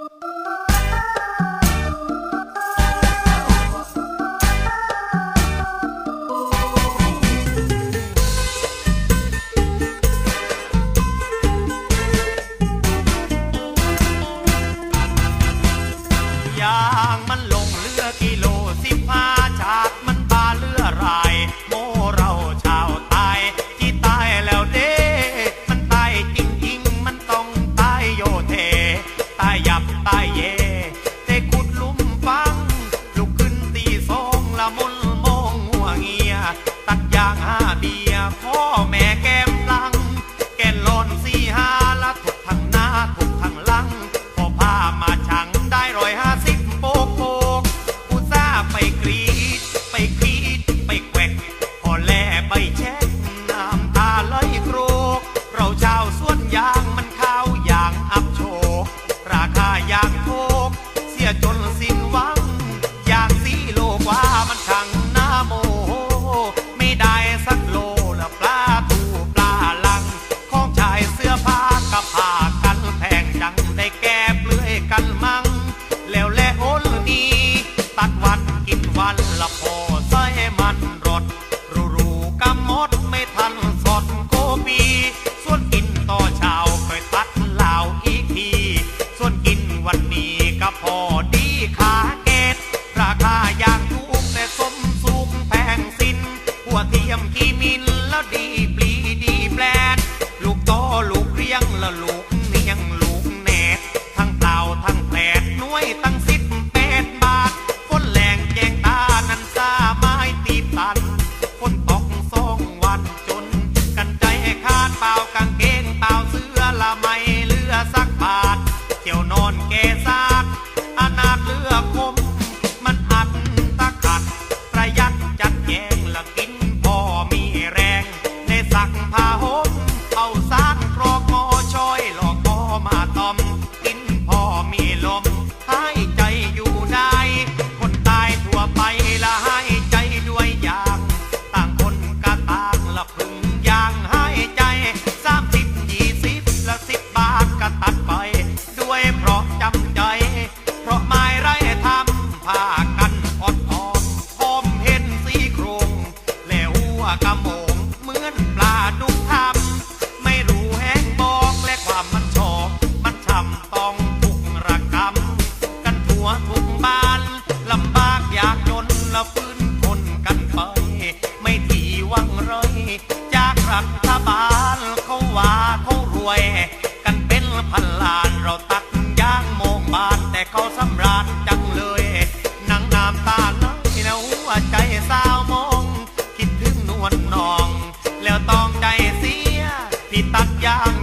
you. สิ้นหวัง อยากสีโลกว่ามันช่างน้าโมโไม่ได้สักโลละปลาทูปลาลัง ของชายเสื้อผ้ากับผ้ากันแพงจังได้แก่เปลือยกันมั่ง แล้วแลโอนดีตัดวันกินวันละพอใส่มันรดรูรูกำมดไม่ทัน ยมกี่มิลแล้วดี ทุกบ้านลำบากอยากจนเราฟื้นทนกันไป ไม่ทีวังร้อยจากรัฐบาลเขาว่าเขารวย กันเป็นพันล้านเราตัดย่างโมงบานแต่เขาสำราญจังเลยนังน้ำตาไหลนะหัวใจสาวมองคิดถึงนวลนอง แล้วต้องใจเสียที่ตัดยาง